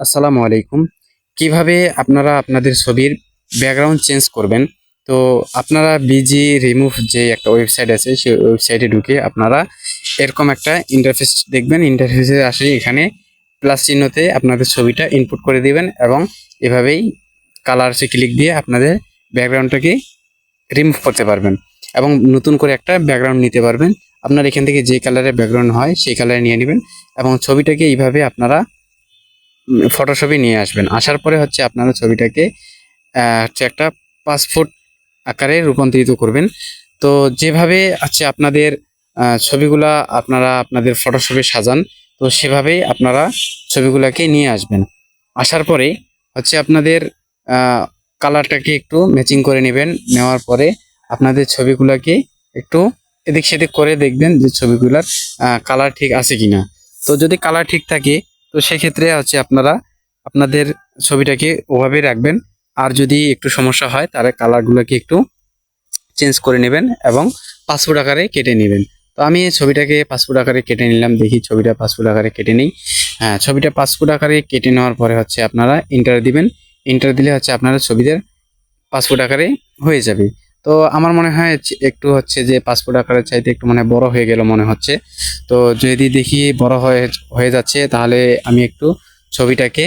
আসসালামু আলাইকুম। কীভাবে আপনারা আপনাদের ছবির ব্যাকগ্রাউন্ড চেঞ্জ করবেন? তো আপনারা বিজি রিমুভ যে একটা ওয়েবসাইট আছে, সেই ওয়েবসাইটে ঢুকে আপনারা এরকম একটা ইন্টারফেস দেখবেন। ইন্টারফেসে আসে এখানে প্লাস চিহ্নতে আপনাদের ছবিটা ইনপুট করে দিবেন এবং এভাবেই কালারসে ক্লিক দিয়ে আপনাদের ব্যাকগ্রাউন্ডটাকে রিমুভ করতে পারবেন এবং নতুন করে একটা ব্যাকগ্রাউন্ড নিতে পারবেন। আপনার এখান থেকে যে কালারের ব্যাকগ্রাউন্ড হয়, সেই কালারে নিয়ে নেবেন এবং ছবিটাকে এইভাবে আপনারা ফটোশপে নিয়ে আসবেন। আসার পরে হচ্ছে আপনারা ছবিটাকে হচ্ছে একটা পাসপোর্ট আকারে রূপান্তরিত করবেন। তো যেভাবে হচ্ছে আপনাদের ছবিগুলা আপনারা আপনাদের ফটোশপে সাজান, তো সেভাবেই আপনারা ছবিগুলাকে নিয়ে আসবেন। আসার পরে হচ্ছে আপনাদের কালারটাকে একটু ম্যাচিং করে নেবেন। নেওয়ার পরে আপনাদের ছবিগুলাকে একটু এদিক সেদিক করে দেখবেন যে ছবিগুলার কালার ঠিক আছে কিনা। তো যদি কালার ঠিক থাকে তো সেক্ষেত্রে হচ্ছে আপনারা আপনাদের ছবিটাকে ওভাবেই রাখবেন। আর যদি একটু সমস্যা হয়, তাহলে কালারগুলোকে একটু চেঞ্জ করে নেবেন এবং পাসপোর্ট আকারে কেটে নেবেন। তো আমি ছবিটাকে পাসপোর্ট আকারে কেটে নিলাম, দেখি ছবিটা পাসপোর্ট আকারে কেটে নিই। হ্যাঁ ছবিটা পাসপোর্ট আকারে কেটে নেওয়ার পরে হচ্ছে আপনারা ইন্টার দিবেন। ইন্টার দিলে হচ্ছে আপনারা ছবিদের পাসপোর্ট আকারে হয়ে যাবে। তো আমার মনে হয় একটু হচ্ছে যে পাসপোর্ট আকারের চাইতে একটু মানে বড় হয়ে গেল মনে হচ্ছে। তো যদি দেখি বড় হয়ে হয়ে যাচ্ছে, তাহলে আমি একটু ছবিটাকে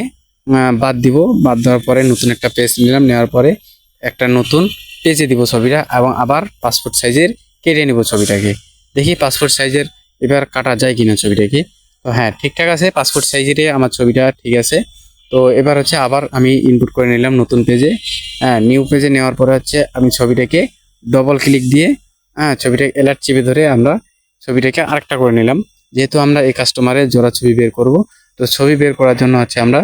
বাদ দিব। বাদ দেওয়ার পরে নতুন একটা পেজ নিলাম, নেওয়ার পরে একটা নতুন পেজে দিব ছবিটা এবং আবার পাসপোর্ট সাইজের কেটে নিব ছবিটাকে। দেখি পাসপোর্ট সাইজের এবার কাটা যায় কিনা ছবিটাকে। তো হ্যাঁ ঠিকঠাক আছে পাসপোর্ট সাইজেরই আমার ছবিটা ঠিক আছে। তো এবার হচ্ছে আবার আমি ইনপুট করে নিলাম নতুন পেজে হ্যাঁ নিউ পেজে নেওয়ার পরে হচ্ছে আমি ছবিটাকে ডবল ক্লিক দিয়ে হ্যাঁ ছবিটা এলার্ট চেপে ধরে আমরা ছবিটাকে আরেকটা করে নিলাম। যেহেতু আমরা এই কাস্টমারের জোড়া ছবি বের করব, তো ছবি বের করার জন্য হচ্ছে আমরা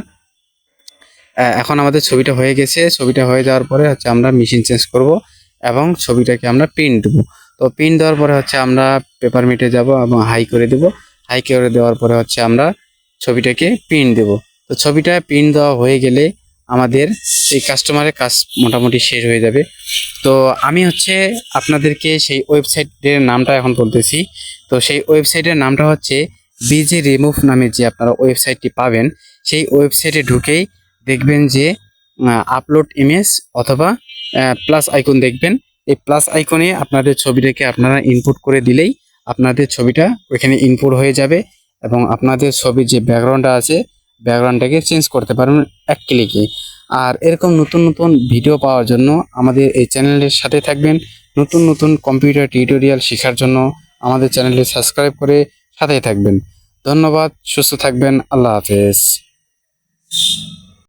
এখন আমাদের ছবিটা হয়ে গেছে। ছবিটা হয়ে যাওয়ার পরে হচ্ছে আমরা মেশিন চেঞ্জ করব এবং ছবিটাকে আমরা প্রিন্ট দেবো। তো প্রিন্ট দেওয়ার পরে হচ্ছে আমরা পেপার মিটে যাব এবং হাই করে দেব। হাই করে দেওয়ার পরে হচ্ছে আমরা ছবিটাকে প্রিন্ট দেব। তো ছবিটা প্রিন্ট দেওয়া হয়ে গেলে আমাদের সেই কাস্টমারের কাজ মোটামুটি শেষ হয়ে যাবে। তো আমি হচ্ছে আপনাদেরকে সেই ওয়েবসাইটের নামটা এখন বলতেছি। তো সেই ওয়েবসাইটের নামটা হচ্ছে বিজি রিমুভ নামে যে আপনারা ওয়েবসাইটটি পাবেন, সেই ওয়েবসাইটে ঢুকেই দেখবেন যে আপলোড ইমেজ অথবা প্লাস আইকন দেখবেন। এই প্লাস আইকনে আপনাদের ছবিটাকে আপনারা ইনপুট করে দিলেই আপনাদের ছবিটা ওইখানে ইনপুট হয়ে যাবে এবং আপনাদের ছবির যে ব্যাকগ্রাউন্ডটা আছে ব্যাকগ্রাউন্ডটাকে চেঞ্জ করতে পারবেন এক ক্লিকে আর এরকম নতুন নতুন ভিডিও পাওয়ার জন্য আমাদের এই চ্যানেলের সাথে থাকবেন। নতুন নতুন কম্পিউটার টিউটোরিয়াল শেখার জন্য আমাদের চ্যানেলটি সাবস্ক্রাইব করে সাথেই থাকবেন। ধন্যবাদ, সুস্থ থাকবেন, আল্লাহ হাফেজ।